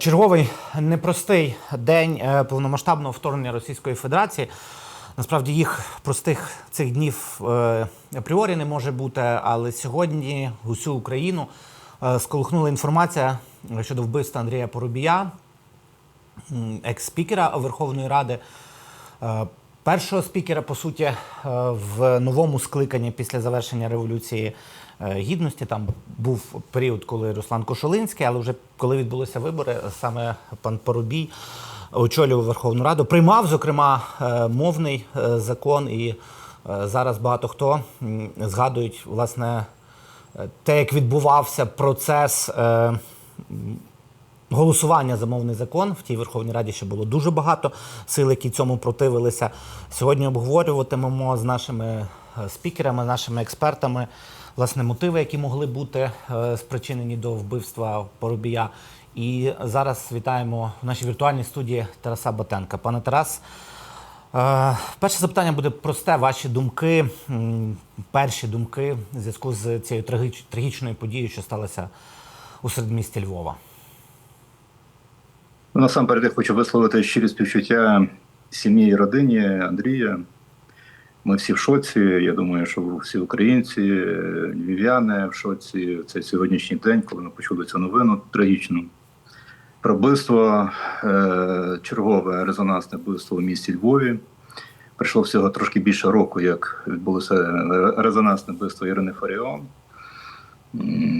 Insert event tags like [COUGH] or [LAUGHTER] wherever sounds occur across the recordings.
Черговий непростий день е, повномасштабного вторгнення Російської Федерації. Насправді їх простих цих днів е, апріорі не може бути, але сьогодні усю Україну е, сколихнула інформація щодо вбивства Андрія Поробія, екс-спікера Верховної Ради, першого спікера, по суті, в новому скликанні після завершення революції гідності. Там був період, коли Руслан Кошулинський, але вже коли відбулися вибори, саме пан Поробій очолював Верховну Раду, приймав, зокрема, е, мовний е, закон. І е, зараз багато хто згадують власне е, те, як відбувався процес. е, голосування за мовний закон в тій Верховній Раді ще було дуже багато сил, які цьому противилися. Сьогодні обговорюватимемо з нашими е, спікерами, нашими експертами власне мотиви, які могли бути е, спричинені до вбивства Поробія. І зараз вітаємо в нашій віртуальній студії Тараса Батенка. Пане Тарас, е, перше запитання буде просте. Ваші думки, перші думки в зв'язку з цією трагічною подією, що сталося у середмісті Львова. Насамперед я хочу висловити щирі співчуття сім'ї і родині Андрія. Ми всі в шоці. Я думаю, що всі українці, е, львів'яни в шоці. в Цей сьогоднішній день, коли ми почули цю новину трагічну. Про вбивство, е, чергове резонансне вбивство у місті Львові. Прийшло всього трошки більше року, як відбулося резонансне вбивство Ірини Фаріон.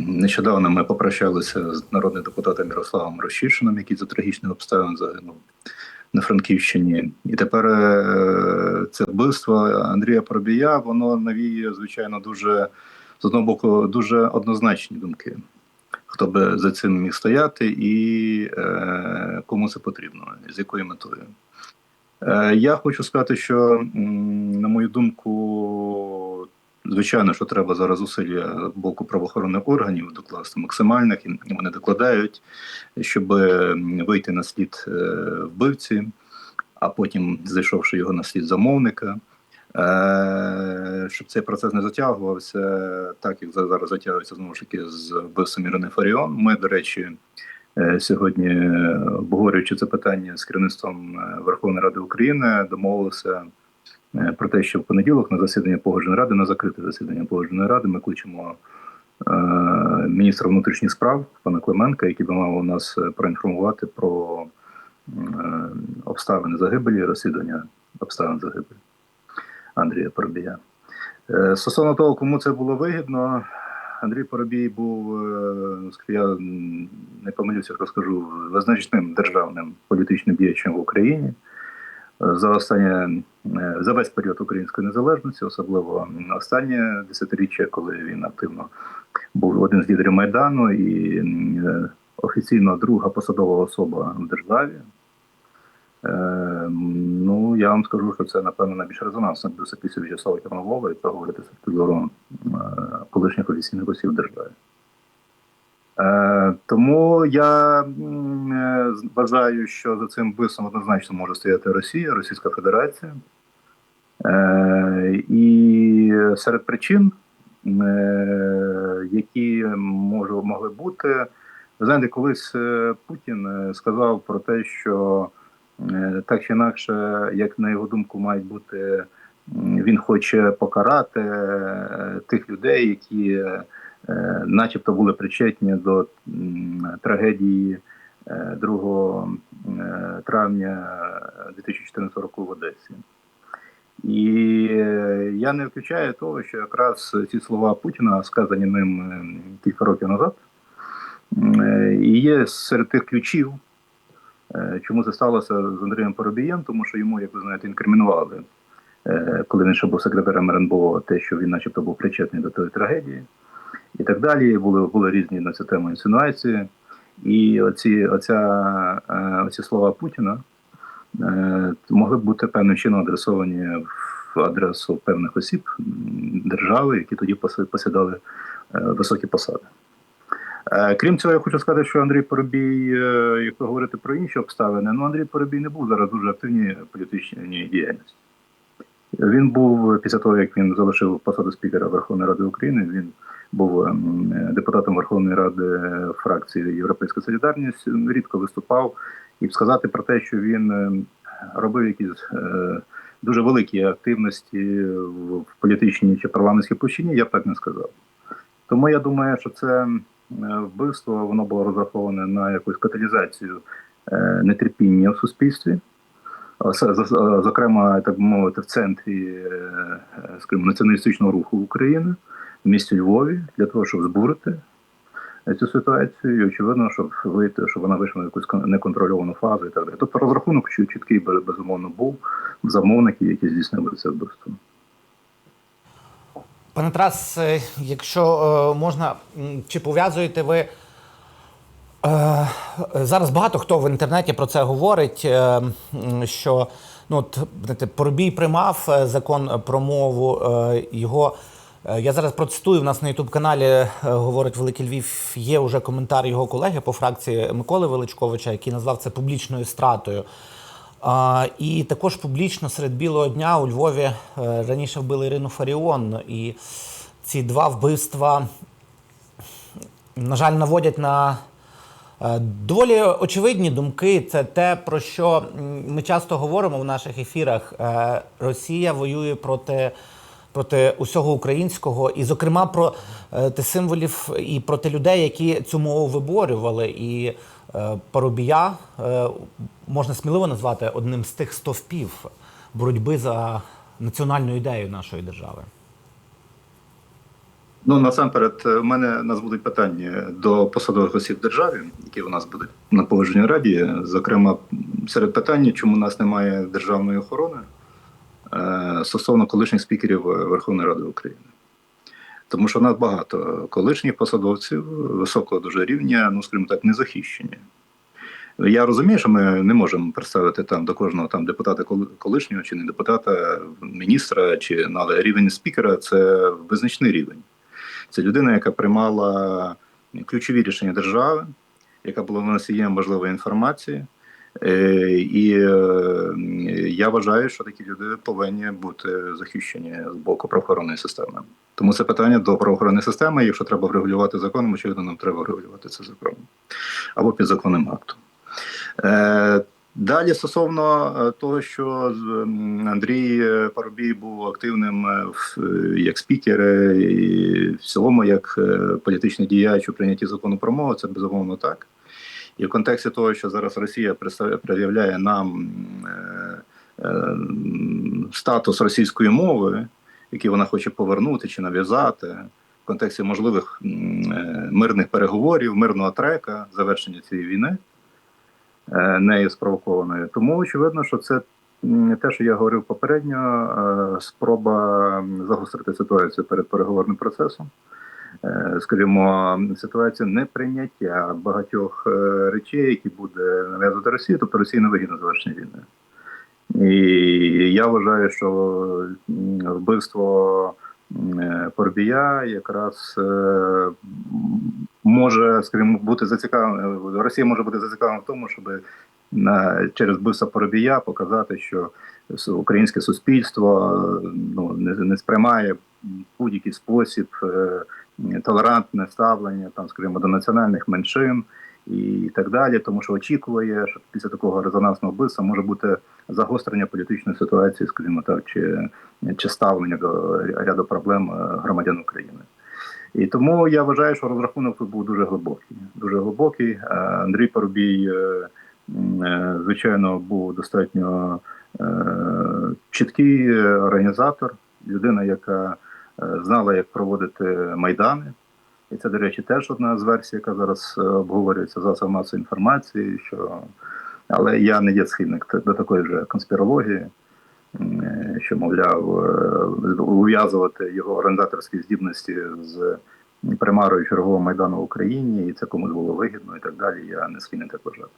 Нещодавно ми попрощалися з народним депутатом Ярославом Рощишином, який за трагічних обставин загинув на Франківщині. І тепер е, це вбивство Андрія Пробія, воно навіює, звичайно, дуже з одного боку дуже однозначні думки. Хто би за цим міг стояти і е, кому це потрібно, з якою метою. Е, я хочу сказати, що, на мою думку, Звичайно, що треба зараз зусилля боку правоохоронних органів докласти максимальних, і вони докладають, щоб вийти на слід е, вбивці, а потім, зайшовши його на слід замовника, е, щоб цей процес не затягувався, так як зараз затягується знову ж таки з вбивством Ірини Фаріон. Ми, до речі, е, сьогодні, обговорюючи це питання з керівництвом е, Верховної Ради України, домовилися е, про те, що в понеділок на засідання погодженої ради, на закрите засідання погодженої ради, ми кличемо е, міністра внутрішніх справ пана Клименка, який би мав нас е, проінформувати про е, обставини загибелі, розслідування обставин загибелі Андрія Поробія. Е, Стосовно того, кому це було вигідно, Андрій Поробій був, е, я не помилюся, розкажу, визначним державним політичним діячем в Україні. За останнє е, за весь період української незалежності, особливо останнє десятиріччя, коли він активно був один з лідерів майдану і е, офіційно друга посадова особа в державі. Е, ну я вам скажу, що це напевно найбільш резонансно до після В'ячеслава Чорновола, і це говорити з зору колишніх офіційних осіб. Е, тому я е, вважаю, що за цим вбивством однозначно може стояти Росія, Російська Федерація. Е, і серед причин, е, які може, могли бути, ви знаєте, колись е, Путін е, сказав про те, що е, так чи інакше, як на його думку, мають бути, він хоче покарати е, тих людей, які. Е, е, начебто були причетні до трагедії е, 2 е, травня 2014 року в Одесі. І е, я не виключаю того, що якраз ці слова Путіна, сказані ним е, кілька років назад, е, і є серед тих ключів, е, чому це сталося з Андрієм Поробієм, тому що йому, як ви знаєте, інкримінували, е, коли він ще був секретарем РНБО, те, що він, начебто, був причетний до тої трагедії і так далі. Були, були різні на цю тему інсинуації. І оці, оця, е, оці слова Путіна е, могли б бути певним чином адресовані в адресу певних осіб держави, які тоді посідали е, високі посади. Крім цього, я хочу сказати, що Андрій Поробій, якщо говорити про інші обставини, ну Андрій Поробій не був зараз дуже активній політичній діяльності. Він був після того, як він залишив посаду спікера Верховної Ради України. Він був ем, депутатом Верховної Ради фракції Європейська Солідарність. Рідко виступав і сказати про те, що він ем, робив якісь е, дуже великі активності в політичній чи парламентській площині, я б так не сказав. Тому я думаю, що це вбивство воно було розраховане на якусь каталізацію е, нетерпіння в суспільстві. Зокрема, так би мовити, в центрі е, скажімо, націоналістичного руху України, в місті Львові, для того, щоб збурити е, цю ситуацію, і очевидно, щоб вийти, щоб вона вийшла в якусь неконтрольовану фазу і так далі. Тобто розрахунок чіт- чіткий безумовно був в замовників, які здійснили це вбивство. Пане Тарас, е, якщо е, можна, чи пов'язуєте ви е, зараз багато хто в інтернеті про це говорить, е, що ну, Поробій приймав е, закон про мову, е, його. е, Я зараз процитую, в нас на Ютуб каналі е, говорить Великий Львів. Є вже коментар його колеги по фракції Миколи Величковича, який назвав це публічною стратою. І також публічно серед білого дня у Львові е, раніше вбили Ірину Фаріон. І ці два вбивства, на жаль, наводять на е, доволі очевидні думки. Це те, про що ми часто говоримо в наших ефірах. Е, Росія воює проти. Проти усього українського, і, зокрема, проти символів і проти людей, які цю мову виборювали. І е, Парубія е, можна сміливо назвати одним з тих стовпів боротьби за національну ідею нашої держави. Ну насамперед, у мене у нас будуть питання до посадових осіб в державі, які у нас будуть на погодженій раді. Зокрема, серед питань, чому у нас немає державної охорони е, стосовно колишніх спікерів Верховної Ради України. Тому що в нас багато колишніх посадовців високого дуже рівня, ну скажімо так, незахищені. Я розумію, що ми не можемо представити там до кожного там депутата колишнього чи не депутата, міністра, чи ну, але рівень спікера це визначний рівень. Це людина, яка приймала ключові рішення держави, яка була носієм важливої інформації. Е, І е, я вважаю, що такі люди повинні бути захищені з боку правоохоронної системи. Тому це питання до правоохоронної системи. Якщо треба врегулювати законом, очевидно, нам треба врегулювати це законом або підзаконним актом. Далі стосовно е, того, що з- Андрій е, Парубій був активним е, як спікер і в цілому як політичний діяч у прийнятті закону про мову, це безумовно так. І в контексті того, що зараз Росія пред'являє нам статус російської мови, який вона хоче повернути чи нав'язати, в контексті можливих мирних переговорів, мирного трека, завершення цієї війни нею спровокованою. Тому очевидно, що це те, що я говорив попередньо, е, спроба загострити ситуацію перед переговорним процесом. Е, Скажімо, ситуація неприйняття багатьох е, речей, які буде нав'язувати Росія, тобто Росія не вигідно завершення війни. І я вважаю, що вбивство е, Порбія якраз е, може, скажімо, бути зацікавлена. Росія може бути зацікавлена в тому, щоб на через вбивство Поробія показати, що українське суспільство е, ну не, не сприймає будь-який спосіб е, толерантне ставлення там, скажімо, до національних меншин і так далі, тому що очікує, що після такого резонансного вбивства може бути загострення політичної ситуації, скажімо так, чи, чи ставлення до ряду проблем е, громадян України. І тому я вважаю, що розрахунок тут був дуже глибокий. Дуже глибокий. Е, Андрій Парубій, е, звичайно, був достатньо чіткий організатор, людина, яка знала, як проводити майдани. І це, до речі, теж одна з версій, яка зараз е, обговорюється засобами масової інформації. Що... Але я не є схильник до такої вже конспірології, е, що, мовляв, е, ув'язувати його організаторські здібності з примарою чергового майдану в Україні, і це комусь було вигідно, і так далі. Я не схильний так вважати.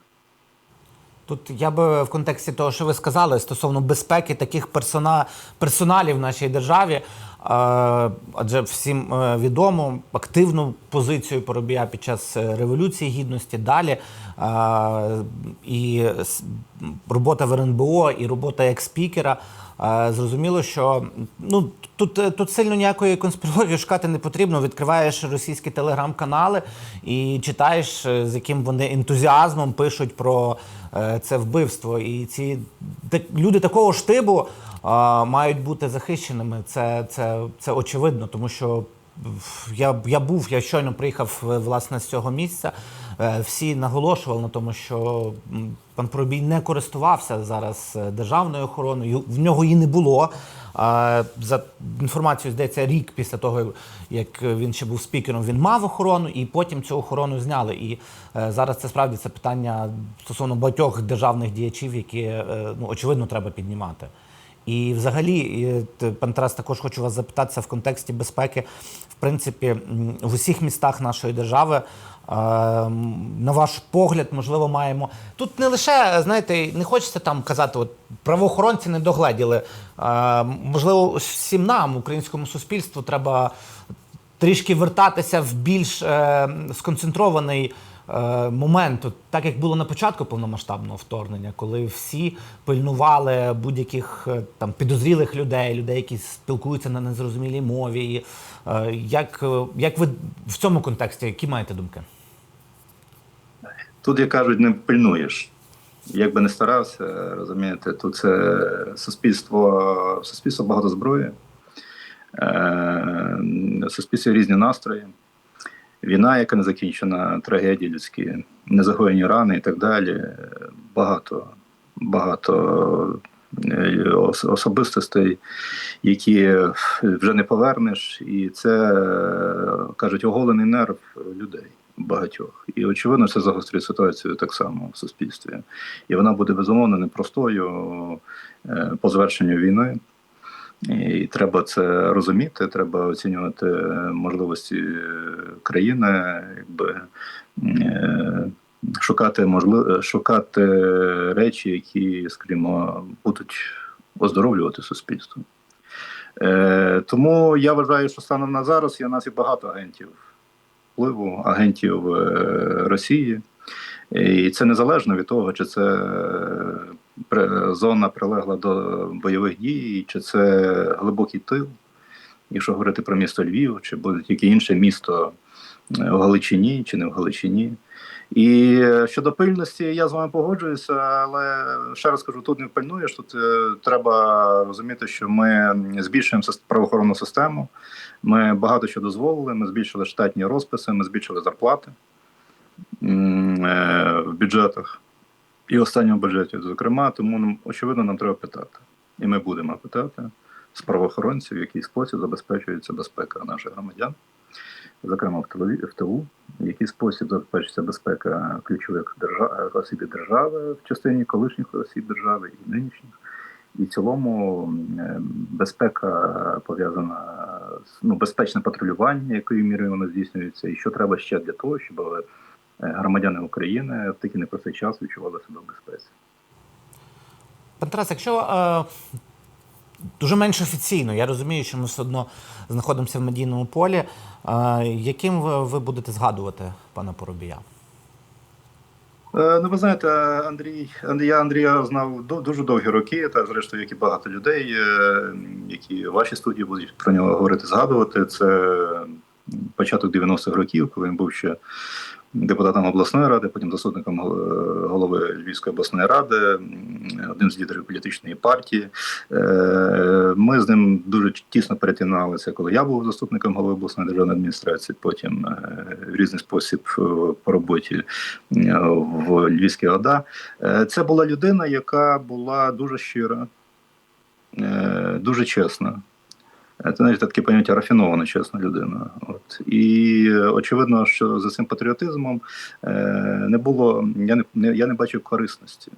Тут я би в контексті того, що ви сказали стосовно безпеки таких персона, персоналів в нашій державі. Адже всім е, відомо активну позицію Поробія під час е, Революції Гідності далі. І робота в РНБО, і робота як спікера. Зрозуміло, що ну тут, е, тут сильно ніякої конспірології шукати не потрібно. Відкриваєш російські телеграм-канали і читаєш, з яким вони ентузіазмом пишуть про це вбивство. І ці так, люди такого штибу мають бути захищеними. Це, це, це очевидно, тому що я, я був, я щойно приїхав е, власне з цього місця. Е, Всі наголошували на тому, що пан Поробій не користувався зараз е, державною охороною. В нього її не було. За інформацією, здається, рік після того, як він ще був спікером, він мав охорону, і потім цю охорону зняли. І зараз це справді це питання стосовно багатьох державних діячів, які ну очевидно треба піднімати. І взагалі, пан Тарас, також хочу вас запитатися в контексті безпеки. В принципі, в усіх містах нашої держави, е, на ваш погляд, можливо, маємо. Тут не лише, знаєте, не хочеться там казати, от правоохоронці не догледіли. Е, Можливо, всім нам, українському суспільству, треба трішки вертатися в більш е, сконцентрований е, момент, так як було на початку повномасштабного вторгнення, коли всі пильнували будь-яких е, там підозрілих людей, людей, які спілкуються на незрозумілій мові. Е, як, як ви в цьому контексті, які маєте думки? Тут, як кажуть, не пильнуєш. Як би не старався, розумієте, тут це суспільство, суспільство багато зброї, суспільство різні настрої, війна, яка не закінчена, трагедії людські, незагоєні рани і так далі. Багато, багато е, особистостей, які вже не повернеш, і це кажуть оголений нерв людей багатьох. І очевидно, це загострює ситуацію так само в суспільстві. І вона буде безумовно непростою е, по завершенню війни. І треба це розуміти, треба оцінювати можливості е, країни, якби е, шукати можливо, шукати речі, які, скажімо, будуть оздоровлювати суспільство. Е, тому я вважаю, що станом на зараз є нас і багато агентів впливу, агентів е, Росії. І це незалежно від того, чи це е, зона прилегла до бойових дій, чи це глибокий тил, якщо говорити про місто Львів, чи будь-яке інше місто е, в Галичині чи не в Галичині. І е, щодо пильності, я з вами погоджуюся, але ще раз кажу, тут не пильнуєш. Тут е, треба розуміти, що ми збільшуємо правоохоронну систему. Ми багато що дозволили. Ми збільшили штатні розписи, ми збільшили зарплати в бюджетах і останньому бюджеті, зокрема. Тому нам очевидно нам треба питати, і ми будемо питати з правоохоронців, в який спосіб забезпечується безпека наших громадян, зокрема в ТУ, в який спосіб забезпечується безпека ключових держав, осіб держави в частині колишніх осіб держави і нинішніх. І в цілому безпека пов'язана з ну, безпечне патрулювання, якою мірою воно здійснюється, і що треба ще для того, щоб е, громадяни України в такий непростий час відчували себе в безпеці. Пан Тарас, якщо е, дуже менш офіційно, я розумію, що ми все одно знаходимося в медійному полі. Е, яким ви, ви будете згадувати пана Поробія? Е, Ну, ви знаєте, Андрій, я Андрія знав дуже довгі роки, та зрештою, як і багато людей, е, які в вашій студії будуть про нього говорити, згадувати. Це початок 90-х років, коли він був ще депутатом обласної ради, потім заступником голови Львівської обласної ради, м, одним з лідерів політичної партії. Е, Ми з ним дуже тісно перетиналися, коли я був заступником голови обласної державної адміністрації, потім е, в різний спосіб е, по роботі е, в Львівській ОДА. Е, Це була людина, яка була дуже щира, е, дуже чесна. Це навіть таке поняття рафінована, чесна людина. От і е, очевидно, що за цим патріотизмом е, не було. Я не, не я не бачив корисності.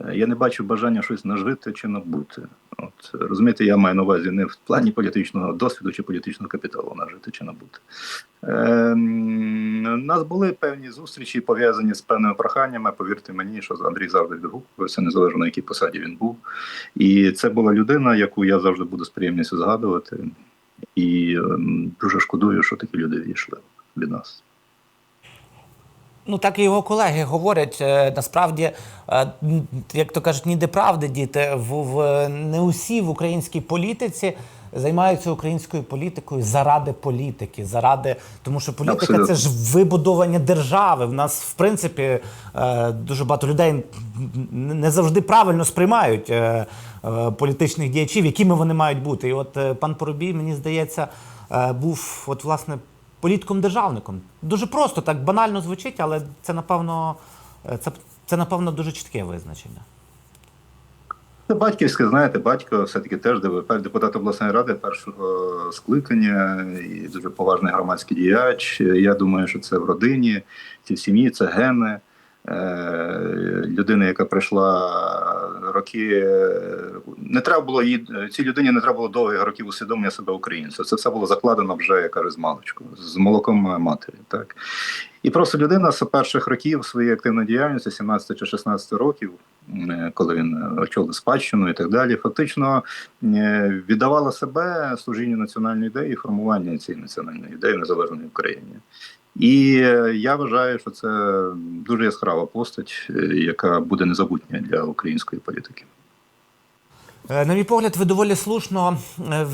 Е, Я не бачу бажання щось нажити чи набути. От розумієте, я маю на увазі не в плані політичного досвіду чи політичного капіталу нажити чи набути. Е, нас були певні зустрічі пов'язані з певними проханнями. Повірте мені, що Андрій завжди відгукувався, незалежно на якій посаді він був. І це була людина, яку я завжди буду з приємністю згадувати. І ем, дуже шкодую, що такі люди відійшли від нас. Ну, так і його колеги говорять. е, Насправді, е, як то кажуть, ніде правди діти. В, в не усі в українській політиці займаються українською політикою заради політики, заради тому, що політика Абсолютно. це ж вибудовання держави. В нас, в принципі, е, дуже багато людей не завжди правильно сприймають політичних діячів, якими вони мають бути. І от пан Поробій, мені здається, був от власне політком-державником. Дуже просто, так банально звучить, але це напевно, е, це, це напевно дуже чітке визначення. Це батьківське, знаєте, батько все-таки теж депутат обласної ради першого скликання і дуже поважний громадський діяч. Я думаю, що це в родині, ці в сім'ї, це гени. Е, Людина, яка пройшла роки, е, не треба було їй цій людині не треба було довгих років усвідомлення себе українцем. Це все було закладено вже, я кажу, з маличку, з молоком матері. Так і просто людина з перших років своєї активної діяльності, 17 чи 16 років, е, коли він очолив спадщину і так далі, фактично е, віддавала себе служінню національної ідеї і формуванню цієї національної ідеї в незалежній Україні. І е, я вважаю, що це дуже яскрава постать, е, яка буде незабутня для української політики. Е, На мій погляд, ви доволі слушно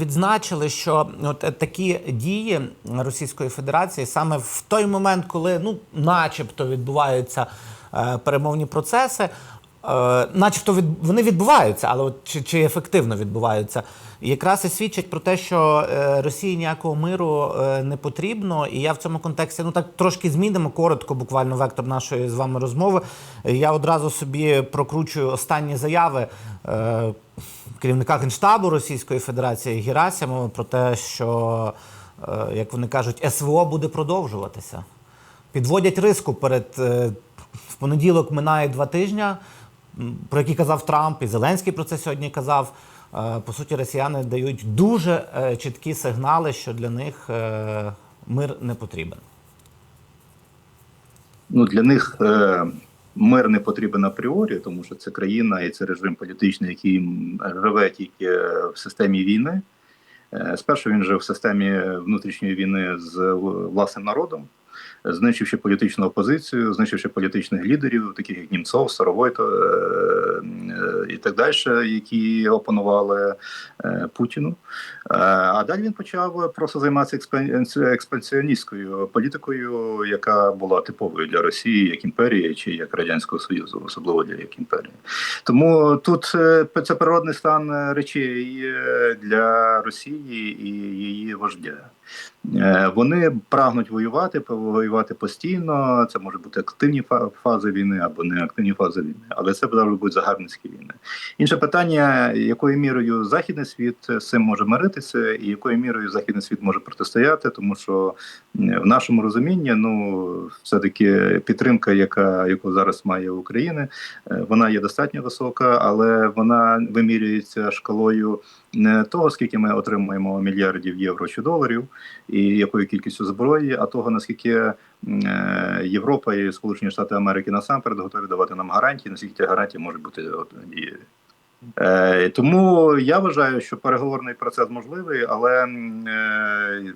відзначили, що от такі дії Російської Федерації саме в той момент, коли ну, начебто відбуваються перемовні процеси, е, начебто від, вони відбуваються, але от чи, чи ефективно відбуваються, якраз і свідчать про те, що е, Росії ніякого миру е, не потрібно. І я в цьому контексті ну так трошки змінимо коротко, буквально вектор нашої з вами розмови. Я одразу собі прокручую останні заяви. Керівника Генштабу Російської Федерації Герасимова про те, що, як вони кажуть, СВО буде продовжуватися. Підводять риску перед в понеділок минає два тижні, про які казав Трамп, і Зеленський про це сьогодні казав. Е, По суті, росіяни дають дуже е, чіткі сигнали, що для них е, мир не потрібен. Ну для них е, мир не потрібен апріорі, тому що це країна і це режим політичний, який живе тільки в системі війни. Е, Спершу він жив в системі внутрішньої війни з власним народом, знищивши політичну опозицію, знищивши політичних лідерів, таких як Німцов, Старовойто е, е, і так далі, які опонували е, Путіну. А далі він почав просто займатися експан- експансіоністською політикою, яка була типовою для Росії як імперії чи як радянського союзу, особливо для як імперії. Тому тут це природний стан речей для Росії і її вождя. Е, Вони прагнуть воювати, воювати постійно. Це може бути активні фа- фази війни або не активні фази війни, але це завжди будуть загарбницькі війни. Інше питання: якою мірою західний світ з цим може миритися, і якою мірою західний світ може протистояти, тому що в нашому розумінні, ну все таки підтримка, яка яку зараз має Україна, е, вона є достатньо висока, але вона вимірюється шкалою не того, скільки ми отримуємо мільярдів євро чи доларів, і якою кількістю зброї, а того наскільки е, Європа і Сполучені Штати Америки насамперед готові давати нам гарантії, наскільки ті гарантії можуть бути дієві. Е, тому я вважаю, що переговорний процес можливий, але е,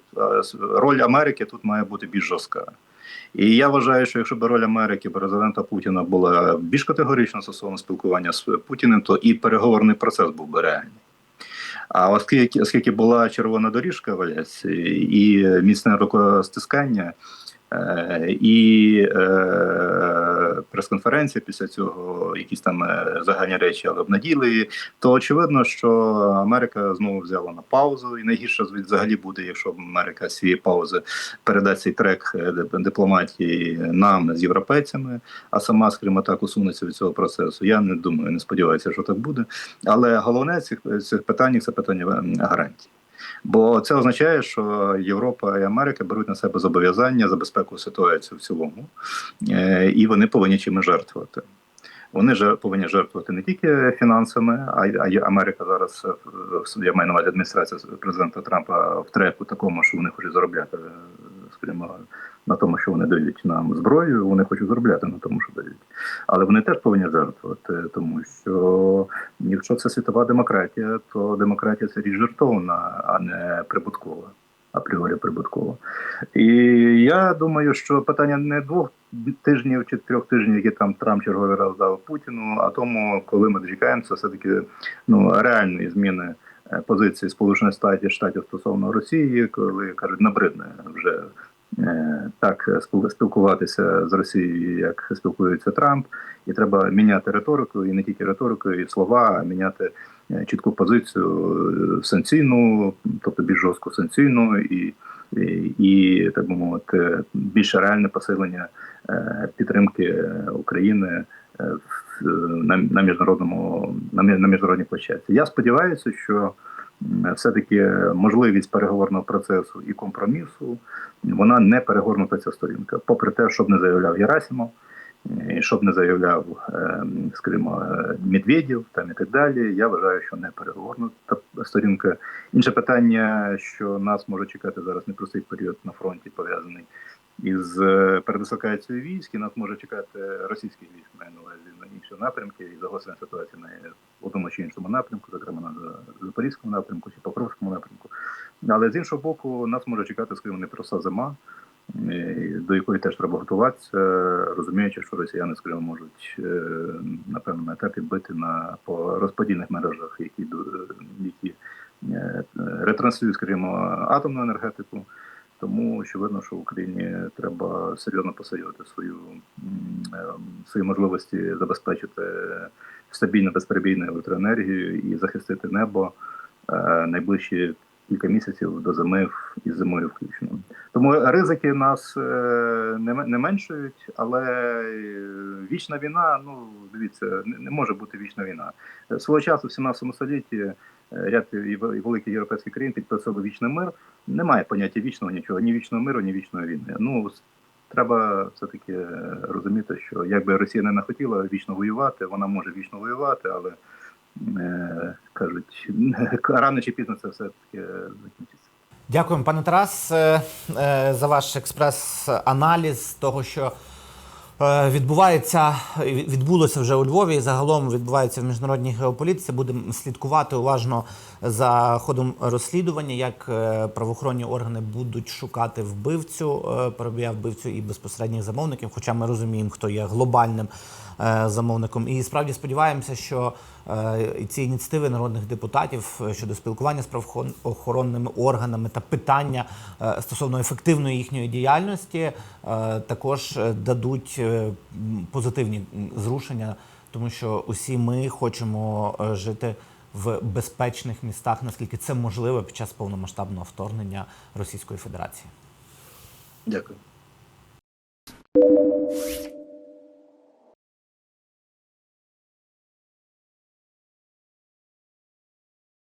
роль Америки тут має бути більш жорстка. І я вважаю, що якщо б роль Америки, президента Путіна була більш категорична стосовно спілкування з Путіним, то і переговорний процес був би реальний. А оскільки, оскільки була червона доріжка в Алясці і міцне рукостискання, і е, прес-конференція після цього, якісь там е, загальні речі, але обнадійливі, то очевидно, що Америка знову взяла на паузу, і найгірше взагалі буде, якщо Америка з цієї паузи передасть цей трек е, дипломатії нам з європейцями, а сама, скажімо так, усунеться від цього процесу. Я не думаю, не сподіваюся, що так буде. Але головне цих цих питань це питання гарантій. Бо це означає, що Європа і Америка беруть на себе зобов'язання за безпеку ситуації в цілому, е, і вони повинні чимось жертвувати. Вони ж повинні жертвувати не тільки фінансами, а й Америка зараз е, я маю на увазі адміністрація президента Трампа в треку такому, що вони хочуть заробляти, е, на тому, що вони дають нам зброю. Вони хочуть заробляти на тому, що дають. Але вони теж повинні жертвувати, тому що якщо це світова демократія, то демократія це річ жертовна, а не прибуткова. Апріорі прибуткова. І я думаю, що питання не двох тижнів чи трьох тижнів, які там Трамп черговий раз дав Путіну, а тому, коли ми дочекаємося, все таки ну реальної зміни е, позиції Сполучених Штатів Штатів стосовно Росії, коли кажуть, набридне вже так спіл- спілкуватися з Росією, як спілкується Трамп, і треба міняти риторику, і не тільки риторику, і слова, а міняти е, чітку позицію е, санкційну, тобто більш жорстку санкційну і. І, так би мовити, більше реальне посилення е, підтримки України е, в- на, на міжнародному на, на міжнародній площадці. Я сподіваюся, що все-таки можливість переговорного процесу і компромісу вона не перегорнута ця сторінка, попри те, щоб не заявляв Герасимов, щоб не заявляв, е, скажімо, е, Медведєв там і так далі. Я вважаю, що не перегорнута сторінка. Інше питання, що нас може чекати зараз непростий період на фронті, пов'язаний із е, передислокацією військ, і нас може чекати російських військ маю на увазі на інші напрямки і загострення ситуації на одному чи іншому напрямку, зокрема на Запорізькому напрямку чи Покровському напрямку. Але з іншого боку, нас може чекати, скажімо, непроста зима, е, до якої теж треба готуватися, розуміючи, що росіяни, скажімо, можуть е, на певному етапі бити на по розподільних мережах, які які ретранслюють, скажімо, атомну енергетику. Тому очевидно, що в Україні треба серйозно посилювати свою е, свої можливості забезпечити стабільну безперебійну електроенергію і захистити небо е, найближчі кілька місяців до зими в- і зимою включно. Тому ризики нас е, не, не меншують, але е, вічна війна, ну дивіться, не, може бути вічна війна. Е, Свого часу, в 17 столітті, ряд і великих європейських країн підписали вічний мир. Немає поняття вічного нічого, ні вічного миру, ні вічної війни. Ну треба все-таки е, розуміти, що якби Росія не хотіла вічно воювати, вона може вічно воювати, але кажуть, [LAUGHS] рано чи пізно це все таки закінчиться. Дякуємо, пане Тарас, е, е, за ваш експрес-аналіз того, що е, відбувається, відбулося вже у Львові і загалом відбувається в міжнародній геополітиці. Будемо слідкувати уважно за ходом розслідування, як е, правоохоронні органи будуть шукати вбивцю, е, перебія вбивцю і безпосередніх замовників. Хоча ми розуміємо, хто є глобальним е, замовником. І справді сподіваємося, що ці ініціативи народних депутатів щодо спілкування з правоохоронними органами та питання стосовно ефективної їхньої діяльності також дадуть позитивні зрушення, тому що усі ми хочемо жити в безпечних містах, наскільки це можливо під час повномасштабного вторгнення Російської Федерації? Дякую.